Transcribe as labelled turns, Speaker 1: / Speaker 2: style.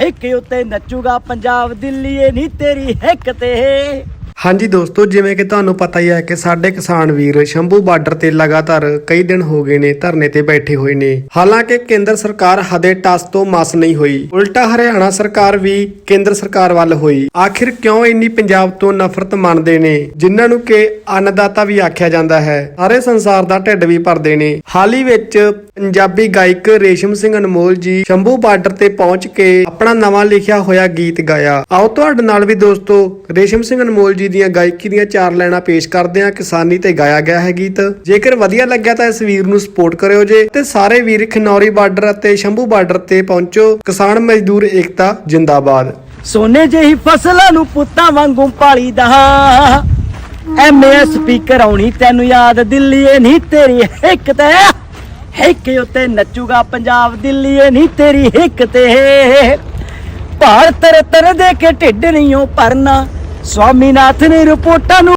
Speaker 1: ਹਿੱਕ ਉੱਤੇ ਨੱਚੂਗਾ ਪੰਜਾਬ ਦਿੱਲੀਏ ਨਹੀਂ ਤੇਰੀ ਹਿੱਕ ਤੇ।
Speaker 2: ਹਾਂਜੀ ਦੋਸਤੋ, ਜਿਵੇਂ ਕਿ ਤੁਹਾਨੂੰ ਪਤਾ ਹੀ ਹੈ ਕਿ ਸਾਡੇ ਕਿਸਾਨ ਵੀਰ ਸ਼ੰਭੂ ਬਾਰਡਰ ਤੇ ਲਗਾਤਾਰ ਕਈ ਦਿਨ ਹੋ ਗਏ ਨੇ ਧਰਨੇ ਤੇ ਬੈਠੇ ਹੋਏ ਨੇ। ਹਾਲਾਂਕਿ ਕੇਂਦਰ ਸਰਕਾਰ ਹਦੇ ਟਸ ਤੋਂ ਮਸ ਨਹੀਂ ਹੋਈ। ਉਲਟਾ ਹਰਿਆਣਾ ਸਰਕਾਰ ਵੀ ਕੇਂਦਰ ਸਰਕਾਰ ਵੱਲ ਹੋਈ। ਆਖਿਰ ਕਿਉਂ ਇੰਨੀ ਪੰਜਾਬ ਤੋਂ ਨਫ਼ਰਤ ਮੰਨਦੇ ਨੇ? ਜਿਨ੍ਹਾਂ ਨੂੰ ਕਿ ਅੰਨਦਾਤਾ ਵੀ ਆਖਿਆ ਜਾਂਦਾ ਹੈ। ਸਾਰੇ ਸੰਸਾਰ ਦਾ ਢਿੱਡ ਵੀ ਭਰਦੇ ਨੇ। ਹਾਲ ਹੀ ਵਿੱਚ ਪੰਜਾਬੀ ਗਾਇਕ ਰੇਸ਼ਮ ਸਿੰਘ ਅਨਮੋਲ ਜੀ ਸ਼ੰਭੂ ਬਾਰਡਰ ਤੇ ਪਹੁੰਚ ਕੇ ਆਪਣਾ ਨਵਾਂ ਲਿਖਿਆ ਹੋਇਆ ਗੀਤ ਗਾਇਆ। ਆਓ ਤੁਹਾਡੇ ਨਾਲ ਵੀ ਦੋਸਤੋ, ਰੇਸ਼ਮ ਸਿੰਘ ਅਨਮੋਲ ਜੀ ਦੀਆਂ ਗਾਇਕੀ ਦੀਆਂ ਚਾਰ ਲਾਈਨਾਂ ਪੇਸ਼ ਕਰਦੇ ਹਾਂ ਕਿਸਾਨੀ ਤੇ ਗਾਇਆ ਗਿਆ ਹੈ ਗੀਤ। ਜੇਕਰ ਵਧੀਆ ਲੱਗਿਆ ਤਾਂ ਇਸ ਵੀਰ ਨੂੰ ਸਪੋਰਟ ਕਰਿਓ ਜੇ ਤੇ ਸਾਰੇ ਵੀਰ ਖਨੌਰੀ ਬਾਰਡਰ ਅਤੇ ਸ਼ੰਭੂ ਬਾਰਡਰ ਤੇ ਪਹੁੰਚੋ। ਕਿਸਾਨ ਮਜ਼ਦੂਰ ਏਕਤਾ, ਜਿੰਦਾਬਾਦ।
Speaker 1: ਸੋਨੇ ਜਿਹੀ ਫਸਲਾਂ ਨੂੰ ਪੁੱਤਾਂ ਵਾਂਗੂ ਪਾਲੀਦਾ। ਐਮਏ ਸਪੀਕਰ ਆਉਣੀ ਤੈਨੂੰ ਯਾਦ ਦਿੱਲੀਏ ਨਹੀਂ ਤੇਰੀ ਹਿੱਕ ਤੇ। ਹਿੱਕ ਉੱਤੇ ਨੱਚੂਗਾ ਪੰਜਾਬ ਦਿੱਲੀਏ ਨਹੀਂ ਤੇਰੀ ਹਿੱਕ ਤੇ। ਭਾਰ ਤਰ ਦੇ ਕੇ ਢਿੱਡ ਨਹੀਂ ਉਹ ਭਰਨਾ। ਸਵਾਮੀਨਾਥ ਨੇ ਰਿਪੋਰਟਾਂ ਨੂੰ